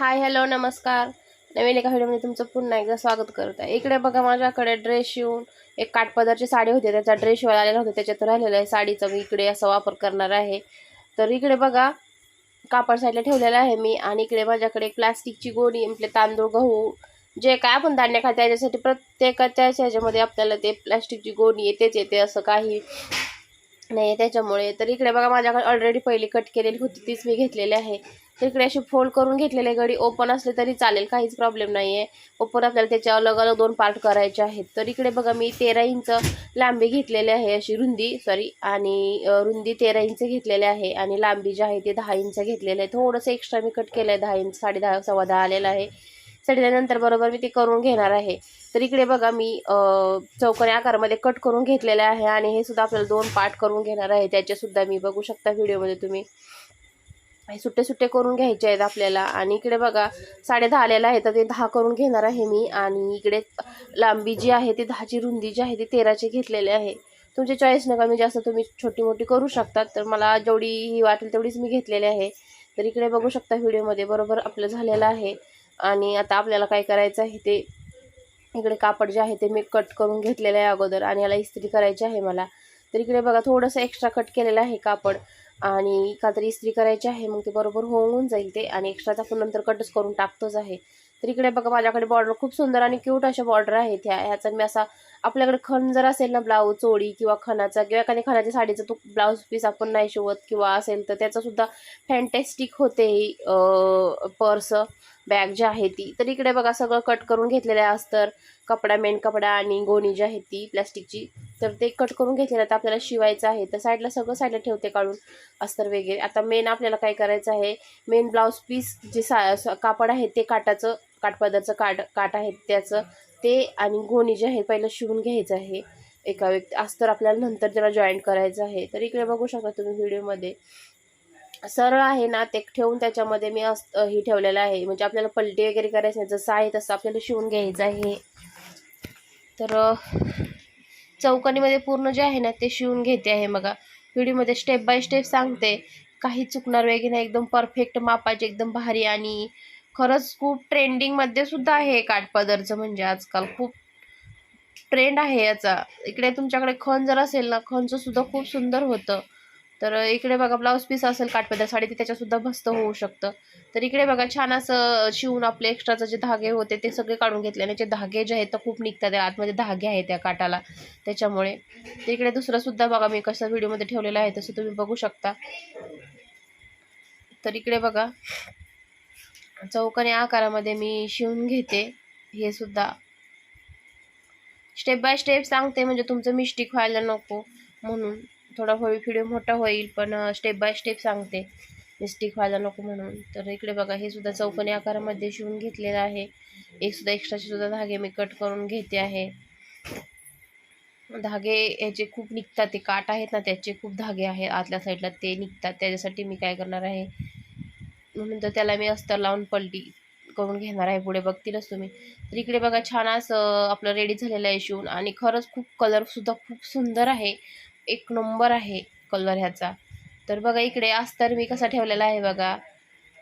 Hi hello नमस्कार. नवीन एका व्हिडिओमध्ये तुमचं पुन्हा एकदा स्वागत करत आहे. इकडे बघा माझ्याकडे ड्रेस शिवून एक काठपदरची साडी होती. त्याचा ड्रेस शिवायला आलेला होता. त्याच्यात राहिलेला आहे साडीचा. मी इकडे असा वापर करणार आहे. तर इकडे बघा कापड साईडला ठेवलेला आहे मी. आणि इकडे माझ्याकडे एक प्लास्टिकची गोणी आपले तांदूळ गहू जे काय आपण धान्य खाते याच्यासाठी प्रत्येकाच्याच ह्याच्यामध्ये आपल्याला ते प्लास्टिकची गोणी येतेच येते असं काही नाही त्याच्यामुळे. तर इकडे बघा माझ्याकडे ऑलरेडी पहिली कट केलेली होती. तीच मी घेतलेली आहे. तर इकडे अशी फोल्ड करून घेतलेले गडी ओपन असले तरी चालेल काहीच प्रॉब्लेम नाही आहे ओपन आपल्याला त्याच्या अलग अलग दोन पार्ट करायचे आहेत. तर इकडे बघा मी तेरा इंच लांबी घेतलेली आहे अशी रुंदी सॉरी आणि रुंदी तेरा इंच घेतलेली आहे आणि लांबी जी आहे ती दहा इंच घेतलेलं आहे. थोडंसं एक्स्ट्रा मी कट केलं आहे दहा इंच साडे दहा सव्वा दहा आलेलं आहे. नंतर बरोबर मी ते करून घेणार आहे. तर इकडे बघा मी अ, चौकोनी आकारामध्ये कट करून घेतलेले आहे आणि हे सुद्धा आपल्याला दोन पार्ट करून घेणार आहे. त्याचे सुद्धा मी बघू शकता व्हिडिओमध्ये तुम्ही. सुट्टे सुट्टे करून घ्यायचे आहेत आपल्याला. आणि इकडे बघा साडे दहा आलेलं आहे तर ते दहा करून घेणार आहे मी. आणि इकडे लांबी जी आहे ती दहाची रुंदी जी आहे ती तेराची घेतलेली आहे. तुमच्या नका मी जास्त तुम्ही छोटी मोठी करू शकतात तर मला जेवढी ही वाटेल तेवढीच मी घेतलेली आहे. तर इकडे बघू शकता व्हिडिओमध्ये बरोबर आपलं झालेलं आहे. आणि आता आपल्याला काय करायचं आहे ते इकडे कापड जे आहे ते मी कट करून घेतलेलं आहे अगोदर आणि याला इस्त्री करायची आहे मला. तर इकडे बघा थोडंसं एक्स्ट्रा कट केलेलं आहे कापड. आणि कातरी इस्त्री करायची आहे मग ते बरोबर होऊन जाईल ते. आणि एक्स्ट्राचा आपण नंतर कटच करून टाकतोच आहे. तर इकडे बघा माझ्याकडे बॉर्डर खूप सुंदर आणि क्यूट अशा बॉर्डर आहेत. ह्या ह्याचा मी असा आपल्याकडे खण जर असेल ना ब्लाऊज चोळी किंवा खणाचा किंवा एखाद्या खणाच्या साडीचा तो ब्लाऊज पीस आपण नाही शिवत किंवा असेल तर त्याचासुद्धा फॅन्टॅस्टिक होते ही पर्स बॅग जी आहे ती. तर इकडे बघा सगळं कट करून घेतलेलं आहे अस्तर कपडा मेन कपडा आणि गोणी जी आहे ती प्लॅस्टिकची तर ते कट करून घेतलेलं आहे. तर आपल्याला शिवायचं आहे. तर साईडला सगळं साईडला ठेवते काढून. अस्तर वगैरे आता मेन आपल्याला काय करायचं आहे? मेन ब्लाऊज पीस जे सा कापड आहे ते काटाचं काठपदरचं काट काट आहे त्याचं. ते आणि गोणी जे आहे पहिलं शिवून घ्यायचं आहे. एका व्यक्ती अस्तर आपल्याला नंतर त्याला जॉईंट करायचं आहे. तर इकडे बघू शकता तुम्ही व्हिडिओमध्ये सरळ आहे ना ते ठेवून त्याच्यामध्ये मी अस ही ठेवलेलं आहे. म्हणजे आपल्याला पलटी वगैरे करायचं नाही जसं आहे तसं आपल्याला शिवून घ्यायचं आहे. तर चौकणीमध्ये पूर्ण जे आहे ना ते शिवून घेते आहे बघा. व्हिडिओमध्ये स्टेप बाय स्टेप सांगते. काही चुकणार वगैरे नाही एकदम परफेक्ट मापाचे एकदम भारी आणि खरंच खूप ट्रेंडिंगमध्ये सुद्धा आहे काठपदरचं म्हणजे आजकाल. खूप ट्रेंड आहे याचा. इकडे तुमच्याकडे खण जर असेल ना खणचं सुद्धा खूप सुंदर होतं. तर इकडे बघा ब्लाऊज पीस असेल काठपदर साडी ते त्याच्यासुद्धा भस्त होऊ शकतं. तर इकडे बघा छान असं शिवून आपले एक्स्ट्राचे जे धागे होते ते सगळे काढून घेतले. आणि जे धागे जे आहेत तर खूप निघतात त्या आतमध्ये धागे आहेत त्या काठाला त्याच्यामुळे तर इकडे दुसरंसुद्धा बघा मी कसं व्हिडिओमध्ये ठेवलेलं आहे तसं तुम्ही बघू शकता. तर इकडे बघा चौकने आकारामध्ये मी शिवून घेते. हे सुद्धा. स्टेप बाय स्टेप सांगते म्हणजे तुमचं मिस्टेक व्हायला नको म्हणून. थोडा होईल व्हिडिओ मोठा होईल पण स्टेप बाय स्टेप सांगते. मिस्टेक व्हायला नको म्हणून. तर इकडे बघा हे सुद्धा चौकोनी आकारामध्ये शिवून घेतलेलं आहे. एक सुद्धा एक्स्ट्राचे सुद्धा धागे मी कट करून घेते आहे. धागे याचे खूप निघतात ते काट आहेत ना त्याचे खूप धागे आहेत आतल्या साईडला ते निघतात. त्याच्यासाठी मी काय करणार आहे? म्हणून तर त्याला मी अस्तर लावून पलटी करून घेणार आहे. पुढे बघतीलच तुम्ही. तर इकडे बघा छान असं आपलं रेडी झालेलं आहे शिवून. आणि खरंच खूप कलरसुद्धा खूप सुंदर आहे. एक नंबर आहे कलर ह्याचा. तर बघा इकडे अस्तर मी कसा ठेवलेला आहे बघा.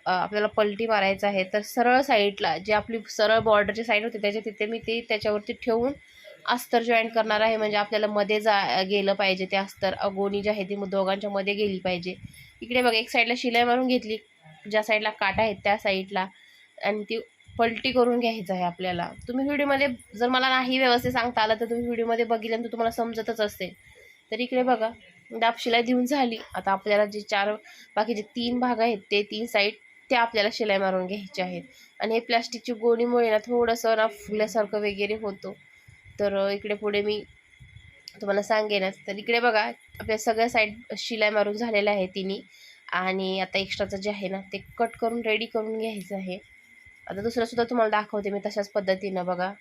आपल्याला पलटी मारायचं आहे. तर सरळ साईडला जे आपली सरळ बॉर्डरची साईड होती त्याच्या तिथे मी ती त्याच्यावरती ठेवून अस्तर जॉईन करणार आहे. म्हणजे आपल्याला मध्ये जा गेलं पाहिजे ते अस्तर. अगोनी जी आहे ती मग दोघांच्या मध्ये गेली पाहिजे. इकडे बघा एक साईडला शिलाई मारून घेतली. ज्या साईडला काटा आहेत त्या साईडला आणि ती पलटी करून घ्यायचं आहे आपल्याला. तुम्ही व्हिडिओमध्ये जर मला नाही व्यवस्थित सांगता आलं तर तुम्ही व्हिडिओमध्ये बघितल्यानंतर तुम्हाला समजतच असेल. तर इकडे बघा दापशिलाई देऊन झाली. आता आपल्याला जे चार बाकीचे तीन भाग आहेत ते तीन साईड ते आपल्याला शिलाई मारून घ्यायचे आहेत. आणि हे प्लॅस्टिकची गोणीमुळे ना थोडंसं ना फुगल्यासारखं वगैरे होतो. तर इकडे पुढे मी तुम्हाला सांगेनच तर इकडे बघा आपल्या सगळ्या साईड शिलाई मारून झालेल्या आहे तिने. आणि आता एक्स्ट्राचं जे आहे ना ते कट करून रेडी करून घ्यायचं आहे. आता दुसरंसुद्धा तुम्हाला दाखवते मी तशाच पद्धतीनं बघा.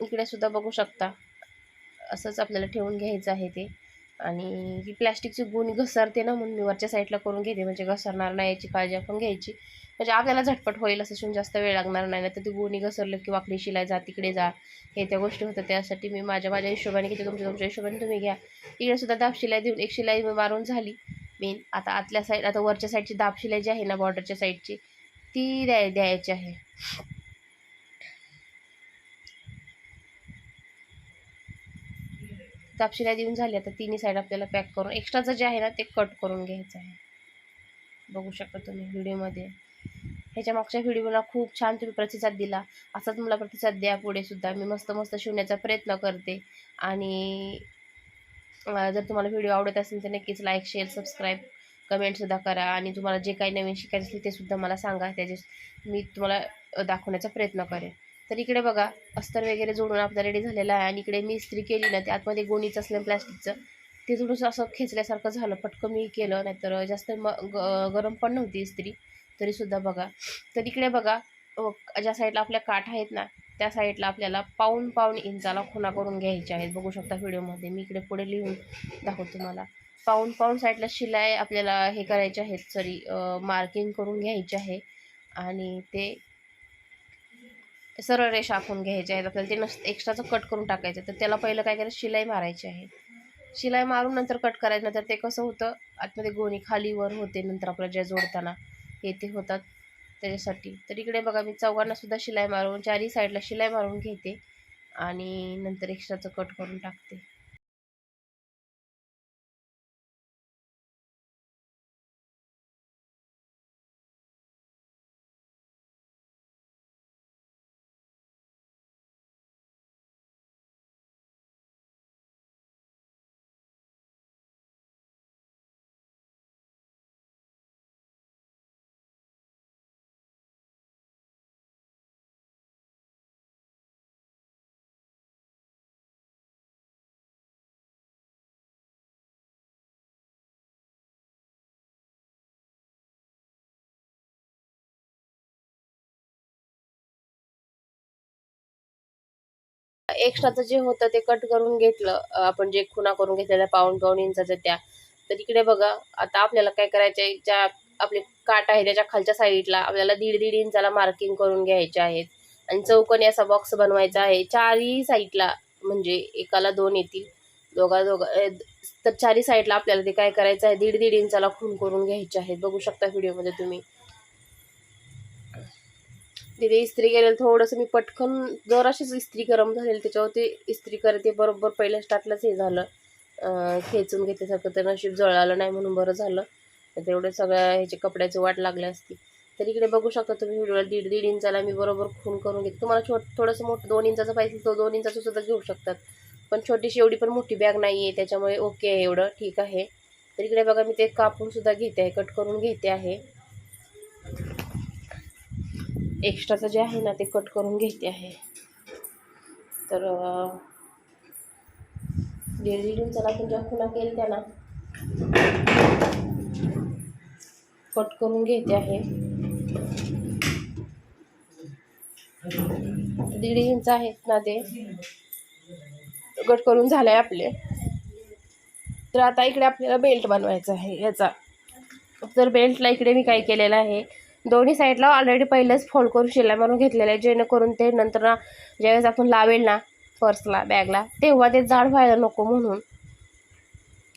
इकडे सुद्धा बघू शकता. असंच आपल्याला ठेवून घ्यायचं आहे ते. आणि ही प्लॅस्टिकची गुणी घसरते ना म्हणून मी वरच्या साईडला करून घेते. म्हणजे घसरणार नाही याची काळजी आपण घ्यायची. म्हणजे आपल्याला झटपट होईल असं शिवून जास्त वेळ लागणार नाही. ना तर ती गुणी घसरलं की वाकडी शिलाई जा तिकडे जा. हे त्या गोष्टी होतात. त्यासाठी मी माझ्या माझ्या हिशोबाने घेते तुमच्या तुमच्या हिशोबाने तुम्ही घ्या. इकडे सुद्धा दाब शिलाई देऊन एक शिलाई मी मारून झाली. मेन आता आतल्या साईड आता वरच्या साईडची दाब शिलाई जी आहे ना बॉर्डरच्या साईडची ती द्याय द्यायची आहे. कापशिला देऊन झाली आता तिन्ही साईड आपल्याला पॅक करून. एक्स्ट्राचं जे आहे ना ते कट करून घ्यायचं आहे. बघू शकता तुम्ही व्हिडिओमध्ये. ह्याच्या मागच्या व्हिडिओला खूप छान तुम्ही प्रतिसाद दिला. असाच मला प्रतिसाद द्या पुढे सुद्धा. मी मस्त मस्त शिवण्याचा प्रयत्न करते. आणि जर तुम्हाला व्हिडिओ आवडत असेल तर नक्कीच लाईक शेअर सबस्क्राईब कमेंटसुद्धा करा. आणि तुम्हाला जे काही नवीन शिकायचं असेल ते सुद्धा मला सांगा. त्याचे मी तुम्हाला दाखवण्याचा प्रयत्न करेन. तर इकडे बघा अस्तर वगैरे जोडून आपला रेडी झालेला आहे. आणि इकडे मी इस्त्री केली ना ते आतमध्ये गोणीचं असलं प्लॅस्टिकचं ते थोडंसं असं खेचल्यासारखं झालं. पटकं मी केलं नाहीतर जास्त म ग गरम पण नव्हती इस्त्री तरीसुद्धा बघा. तर इकडे बघा ज्या साईडला आपल्या काठ आहेत ना त्या साईडला आपल्याला पाऊन पाऊन इंचाला खुणा करून घ्यायच्या आहेत. बघू शकता व्हिडिओमध्ये. मी इकडे पुढे लिहून दाखवतो तुम्हाला. पाऊन पाऊन साईडला शिलाई आपल्याला हे करायचे आहेत सॉरी मार्किंग करून घ्यायचे आहे. आणि ते सरळ रेषा आखून घ्यायचे आहेत. आपल्याला ते नस एक्स्ट्राचं कट करून टाकायचं. तर त्याला पहिलं काय करायचं? शिलाई मारायची आहे. शिलाई मारून नंतर कट करायचं. नंतर ते कसं होतं? आतमध्ये गोणी खाली वर होते नंतर आपल्याला ज्या जोडताना. हे ते होतात त्याच्यासाठी. तर इकडे बघा मी चौघांनासुद्धा शिलाई मारून चारही साईडला शिलाई मारून घेते. आणि नंतर एक्स्ट्राचं कट करून टाकते. एक्स्ट्राचं जे होतं ते कट करून घेतलं. आपण जे खुणा करून घेतलेल्या पाऊण पाऊण इंचाचं त्या. तर इकडे बघा आता आपल्याला काय करायचं आहे ज्या आपले काट आहे त्याच्या खालच्या साईडला आपल्याला दीड दीड इंचाला मार्किंग करून घ्यायचे आहेत. आणि चौकोनी असा बॉक्स बनवायचा आहे. चारही साईडला म्हणजे एकाला दोन येतील. दोघा दोघा तर चारही साईडला आपल्याला ते काय करायचं आहे? दीड दीड इंचाला खून करून घ्यायचे आहेत. बघू शकता व्हिडिओमध्ये तुम्ही. तिथे इस्त्री केलेलं थोडंसं मी पटकन जर अशीच इस्त्री गरम झालेली त्याच्यावरती इस्त्री करते बरोबर पहिल्या स्टार्टलाच हे झालं. खेचून घेतल्यासारखं तर नशीब जळालं नाही म्हणून बरं झालं. तेवढे सगळ्या ह्याचे कपड्याचे वाट लागले असती. तर इकडे बघू शकता तुम्ही व्हिडिओला दीड दीड इंचाला मी बरोबर खून करून घेते. तुम्हाला छोट थोडंसं मोठं दोन इंचाचं पाहिजे तो दोन इंचाचं सुद्धा घेऊ शकतात. पण छोटीशी एवढी पण मोठी बॅग नाही आहे त्याच्यामुळे ओके आहे एवढं ठीक आहे. तर इकडे बघा मी ते कापून सुद्धा घेते आहे कट करून घेते आहे. एक्स्ट्राचं जे आहे ना ते कट करून घेते आहे. तर दीड दीड इंचाला आपण ज्या खुणा केल्या त्या ना कट करून घेते आहे. दीड इंच आहेत ना ते. कट करून झालं आहे आपले. तर आता इकडे आपल्याला बेल्ट बनवायचा आहे याचा. तर बेल्टला इकडे मी काय केलेलं आहे? दोन्ही साईडला ऑलरेडी पहिलेच फोल्ड करून शिलाई मारून घेतलेलं आहे. जेणेकरून ते नंतर ना ज्यावेळेस आपण लावेल ना पर्सला बॅगला तेव्हा ते जाड व्हायला नको म्हणून.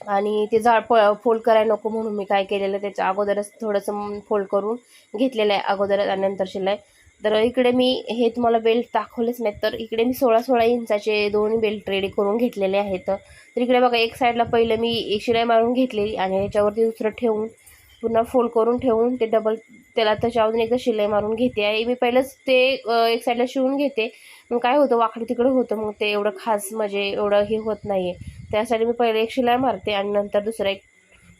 आणि ते जाड प फोल्ड करायला नको म्हणून मी काय केलेलं आहे, त्याच्या अगोदरच थोडंसं फोल्ड करून घेतलेलं आहे अगोदरच आणि नंतर शिलाई. तर इकडे मी हे तुम्हाला बेल्ट दाखवलेच नाहीत तर इकडे मी सोळा सोळा इंचाचे दोन बेल्ट रेडी करून घेतलेले आहेत. तर इकडे बघा एक साईडला पहिलं मी एक शिलाई मारून घेतलेली आणि ह्याच्यावरती दुसरं ठेवून पुन्हा फोल्ड करून ठेवून ते डबल त्याला त्याच्यावरून एकदा शिलाई मारून घेते. आहे मी पहिलंच ते एक साईडला शिवून घेते. मग काय होतं वाकडं तिकडं होतं. मग ते एवढं खास म्हणजे एवढं हे होत नाही आहे त्यासाठी मी पहिले एक शिलाई मारते आणि नंतर दुसरा एक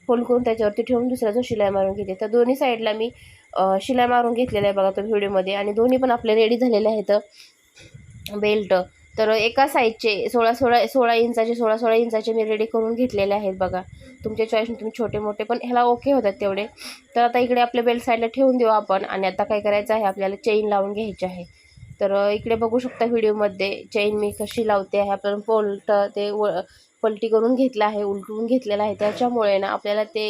फोल्ड करून त्याच्यावरती ठेवून दुसरा जो शिलाई मारून घेते. तर दोन्ही साईडला मी शिलाई मारून घेतलेलं आहे बघा तो व्हिडिओमध्ये आणि दोन्ही पण आपले रेडी झालेले आहेत. बेल्ट. तर एका साईजचे सोळा सोळा सोळा इंचाचे सोळा सोळा इंचाचे मी रेडी करून घेतलेले आहेत बघा. तुमच्या चॉईसने तुम्ही छोटे मोठे पण ह्याला ओके होतात तेवढे. तर आता इकडे आपल्या बेल्ट साईडला ठेवून देऊ आपण आणि आता काय करायचं आहे आपल्याला चेन लावून घ्यायची आहे. तर इकडे बघू शकता व्हिडिओमध्ये चेन मी कशी लावते आहे. आपण पोलट ते व पलटी करून घेतलं आहे उलटून घेतलेलं आहे. त्याच्यामुळे ना आपल्याला ते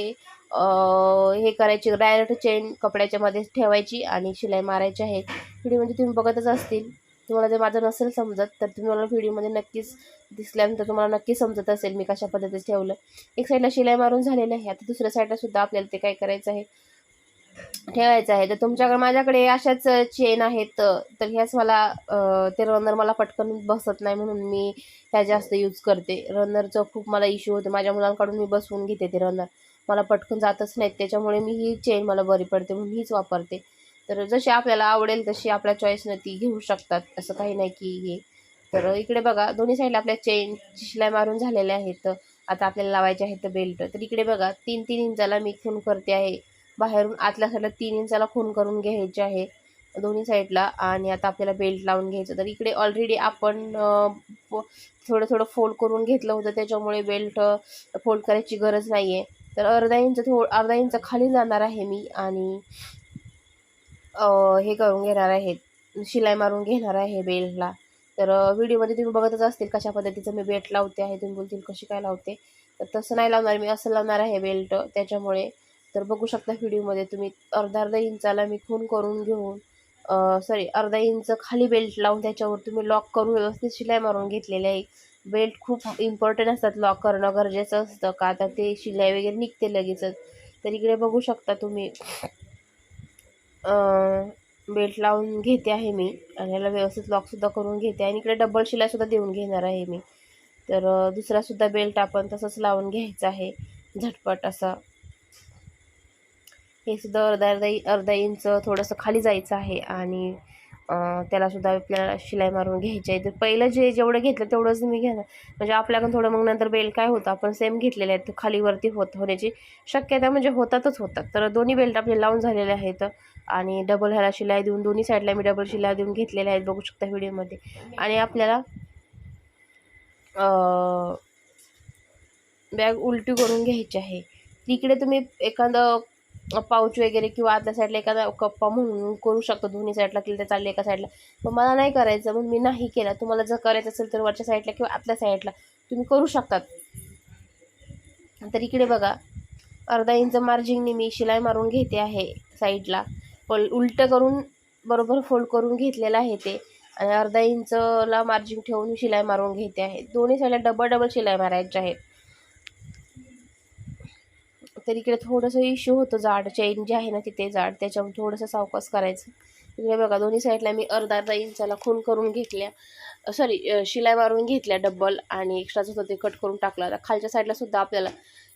हे करायची डायरेक्ट चेन कपड्याच्यामध्ये ठेवायची आणि शिलाई मारायची आहे. व्हिडिओमध्ये तुम्ही बघतच असतील. तुम्हाला जर माझं नसेल समजत तर तुम्ही मला व्हिडिओमध्ये नक्कीच दिसल्यानंतर तुम्हाला नक्की समजत असेल मी कशा पद्धतीने ठेवलं. एक साईडला शिलाई मारून झालेलं आहे. आता दुसऱ्या साईडला सुद्धा आपल्याला ते काय करायचं आहे? ठेवायचं आहे. तर तुमच्याकडे माझ्याकडे अशाच चेन आहेत तर ह्याच मला ते रनर मला पटकन बसत नाही म्हणून मी ह्या जास्त यूज करते. रनरचं खूप मला इश्यू होतो. माझ्या मुलांकडून मी बसवून घेते ते रनर मला पटकन जातच नाहीत. त्याच्यामुळे मी ही चेन मला बरी पडते म्हणून हीच वापरते. तर जशी आपल्याला आवडेल तशी आपल्या चॉईसनं ती घेऊ शकतात. असं काही नाही की हे. तर इकडे बघा दोन्ही साईडला आपल्या चेन शिलाई मारून झालेल्या आहेत. आता आपल्याला लावायचे आहेत बेल्ट तर इकडे बघा तीन तीन इंचाला मी खून करते आहे. बाहेरून आतल्या साईडला तीन इंचाला खून करून घ्यायचे आहे. दोन्ही साईडला आणि आता आपल्याला बेल्ट लावून घ्यायचं. तर इकडे ऑलरेडी आपण थोडं थोडं फोल्ड करून घेतलं होतं. त्याच्यामुळे बेल्ट फोल्ड करायची गरज नाही आहे तर अर्धा इंच थोड अर्धा इंच खाली जाणार आहे मी आणि हे करून घेणार आहे शिलाई मारून घेणार आहे बेल्टला तर व्हिडिओमध्ये तुम्ही बघतच असतील कशा पद्धतीचं मी बेल्ट लावते आहे तुम्ही बोलतील कशी काय लावते. तर तसं नाही लावणार मी असं लावणार आहे बेल्ट त्याच्यामुळे. तर बघू शकता व्हिडिओमध्ये तुम्ही अर्धा अर्धा इंचाला मी खून करून घेऊन सॉरी अर्धा इंच खाली बेल्ट लावून त्याच्यावर तुम्ही लॉक करून व्यवस्थित शिलाई मारून घेतलेले आहे. बेल्ट खूप इम्पॉर्टंट असतात लॉक करणं गरजेचं असतं का? आता ते शिलाई वगैरे निघते लगेचच. तर इकडे बघू शकता तुम्ही. बेल्ट लावून घेते आहे मी. आणि याला व्यवस्थित लॉकसुद्धा करून घेते. आणि इकडे डबल शिलासुद्धा देऊन घेणार आहे मी. तर दुसरासुद्धा बेल्ट आपण तसंच लावून घ्यायचा आहे. झटपट असा. हे सुद्धा अर्धा अर्धा अर्धा इंच थोडंसं खाली जायचं आहे. आणि त्यालासुद्धा आपल्याला शिलाई मारून घ्यायची आहे. तर पहिलं जे जेवढं घेतलं तेवढंच मी घेणार. म्हणजे आपल्याकडून थोडं मग नंतर बेल्ट काय होतं आपण सेम घेतलेले आहेत. खालीवरती होत होण्याची शक्यता म्हणजे होतातच होतात. तर दोन्ही बेल्ट आपले लावून झालेले आहेत. आणि डबल ह्याला शिलाई देऊन दोन्ही साईडला मी डबल शिलाई देऊन घेतलेल्या आहेत बघू शकता व्हिडिओमध्ये. आणि आपल्याला बॅग उलटी करून घ्यायची आहे. तिकडे तुम्ही एखादं पाऊच वगैरे किंवा आतल्या साईडला एखादा कप्पा म्हणून करू शकतो. दोन्ही साईडला केलं तर चालले एका साईडला पण मला नाही करायचं म्हणून मी नाही केला. तुम्हाला जर करायचं असेल तर वरच्या साईडला किंवा आतल्या साईडला तुम्ही करू शकतात. तर इकडे बघा अर्धा इंच मार्जिंगने मी शिलाई मारून घेते आहे साईडला पल उलटं करून बरोबर फोल्ड करून घेतलेलं आहे ते. आणि अर्धा इंचला मार्जिन ठेवून शिलाई मारून घेते आहे. दोन्ही साईडला डबल डबल शिलाई मारायचे आहेत तर इकडे थोडंसं इश्यू होतं जाड. चेन जे आहे ना तिथे जाड. त्याच्यामुळे थोडंसं सावकास करायचं. इकडे बघा दोन्ही साईडला मी अर्धा अर्धा इंचाला खून करून घेतल्या. सॉरी शिलाई मारून घेतल्या डबल आणि एक्स्ट्राचं होतं ते कट करून टाकलं. आता खालच्या साईडला सुद्धा आपल्याला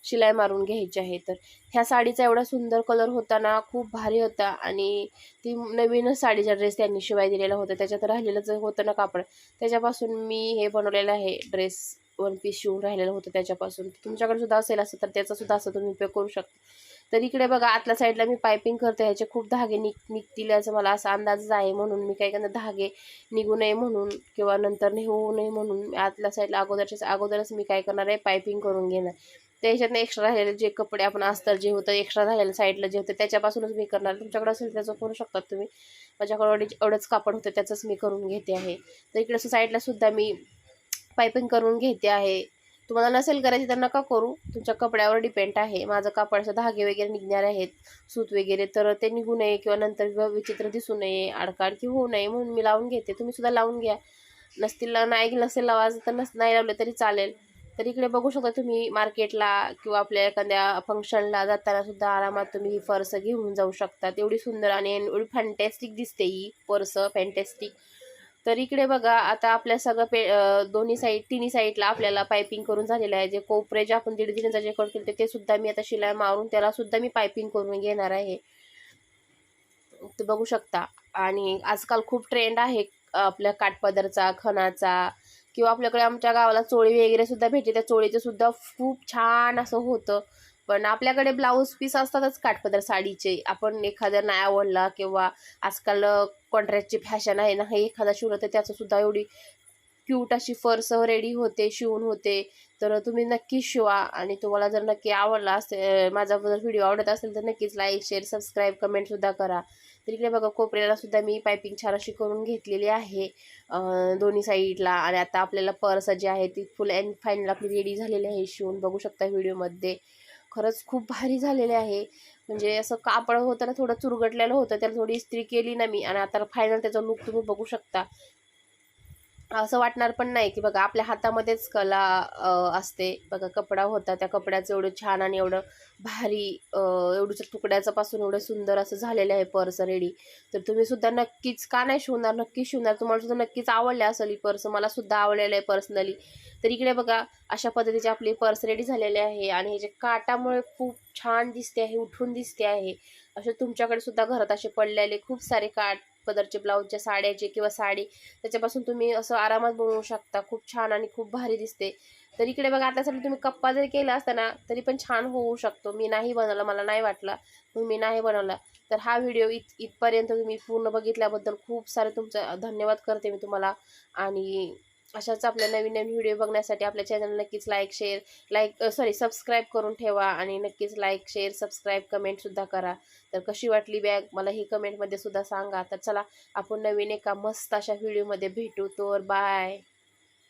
शिलाई मारून घ्यायची आहे. तर ह्या साडीचा एवढा सुंदर कलर होता ना खूप भारी होता आणि ती नवीनच साडीचा ड्रेस त्यांनी शिवाय दिलेला होता. त्याच्यात राहिलेलं जे होतं ना कापड. त्याच्यापासून मी हे बनवलेलं आहे. ड्रेस वन पीस शिवून राहिलेलं होतं त्याच्यापासून. तुमच्याकडे सुद्धा असेल असं तर त्याचा सुद्धा असं तुम्ही उपयोग करू शकता. तर इकडे बघा आतल्या साईडला मी पायपिंग करते. ह्याचे खूप धागे निघ निघतील याचा मला असा अंदाजच आहे. म्हणून मी काही करणार धागे निघू नये म्हणून किंवा नंतर नाही होऊ नये म्हणून आतल्या साईडला अगोदरच्या अगोदरच मी काय करणार आहे पायपिंग करून घेणार. त्याच्यातनं एक्स्ट्रा राहिलेले जे कपडे आपण अस्तर जे होतं एक्स्ट्रा राहिलेलं साईडला जे होतं त्याच्यापासूनच मी करणार तुमच्याकडे असेल त्याचं करू शकतात तुम्ही. माझ्याकडे एवढे एवढंच कापड होतं त्याचंच मी करून घेते आहे. तर इकडे साईडला सुद्धा मी पायपिंग करून घेते आहे. तुम्हाला नसेल करायची तर नका करू. तुमच्या कपड्यावर डिपेंड आहे. माझं कापडचं धागे वगैरे निघणार आहेत सूत वगैरे तर ते निघू नये किंवा नंतर विचित्र दिसू नये आडकाडकी होऊ नये म्हणून मी लावून घेते. तुम्ही सुद्धा लावून घ्या. नसतील नाही नसेल लावायचं तर नस नाही लावलं तरी चालेल. तर इकडे बघू शकता तुम्ही मार्केटला किंवा आपल्या एखाद्या फंक्शनला जाताना सुद्धा आरामात तुम्ही ही पर्स घेऊन जाऊ शकता. एवढी सुंदर आणि एवढी फॅन्टॅस्टिक दिसते ही पर्स फॅन्टॅस्टिक तर इकडे बघा आता आपल्या सगळं पे दोन्ही साईड तिन्ही साईडला आपल्याला पायपिंग करून झालेलं आहे. जे कोपरे जे आपण दीड दिनचा जे कट ते सुद्धा मी आता शिलाई मारून त्याला सुद्धा मी पायपिंग करून घेणार आहे. ते बघू शकता. आणि आजकाल खूप ट्रेंड आहे आपल्या काठपदरचा खणाचा किंवा आपल्याकडे आमच्या गावाला चोळी वगैरे सुद्धा भेटते. त्या चोळीचं सुद्धा खूप छान असं होतं. पण आपल्याकडे ब्लाऊज पीस असतातच काठपदर साडीचे. आपण एखाद्या नाही आवडला किंवा आजकाल कॉन्ट्रॅक्टची फॅशन आहे ना हे एखादा शिवलं तर त्याचं सुद्धा एवढी क्यूट अशी फर्स रेडी होते शिवून होते. तर तुम्ही नक्की शिवा आणि तुम्हाला जर नक्की आवडला असेल माझा जर व्हिडिओ आवडत असेल तर नक्कीच लाईक शेअर सबस्क्राईब कमेंटसुद्धा करा. तर इकडे बघा कोपऱ्याला सुद्धा मी पायपिंग छान अशी करून घेतलेली आहे. दोन्ही साईडला आणि आता आपल्याला पर्स जी आहे ती फुल अँड फायनल आपली रेडी झालेली आहे शिवून. बघू शकता व्हिडिओमध्ये खरंच खूप भारी झालेले आहे. म्हणजे असं कापड होतं ना थोडं चुरगटलेलं होतं त्याला थोडी इस्त्री केली ना मी. आणि आता फायनल त्याचा लुक तुम्ही बघू शकता. असं वाटणार पण नाही की बघा आपल्या हातामध्येच कला असते. बघा कपडा होता त्या कपड्याचं एवढं छान आणि एवढं भारी एवढं तुकड्याचं पासून एवढं सुंदर असं झालेलं आहे पर्स रेडी तर तुम्ही सुद्धा नक्कीच का नाही शिवणार? नक्कीच शिवणार. तुम्हाला सुद्धा नक्कीच आवडल्या असेल ही पर्स. मला सुद्धा आवडलेलं आहे पर्सनली. तर इकडे बघा अशा पद्धतीची आपली पर्स रेडी झालेली आहे आणि हे जे काटामुळे खूप छान दिसते आहे उठून दिसते आहे असे तुमच्याकडे सुद्धा घरात असे पडलेले खूप सारे काठ कलरचे ब्लाऊजच्या साड्याचे किंवा साडी त्याच्यापासून तुम्ही असं आरामात बनवू शकता. खूप छान आणि खूप भारी दिसते. तर इकडे बघा त्यासाठी तुम्ही कप्पा जरी केला असता ना तरी पण छान होऊ शकतो. मी नाही बनवला मला नाही वाटला. म्हणून मी नाही बनवला. तर हा व्हिडिओ इत इथपर्यंत तुम्ही पूर्ण बघितल्याबद्दल खूप सारे तुमचं धन्यवाद करते मी तुम्हाला. आणि अशाच आपल्या नवीन नवीन व्हिडिओ बघण्यासाठी आपल्या चॅनल नक्कीच like share like sorry subscribe करून ठेवा आणि नक्कीच लाईक शेअर सबस्क्राईब कमेंटसुद्धा करा. तर कशी वाटली बॅग मला ही कमेंटमध्ये सुद्धा सांगा. तर चला आपण नवीन एका मस्त अशा व्हिडिओमध्ये भेटू. तर बाय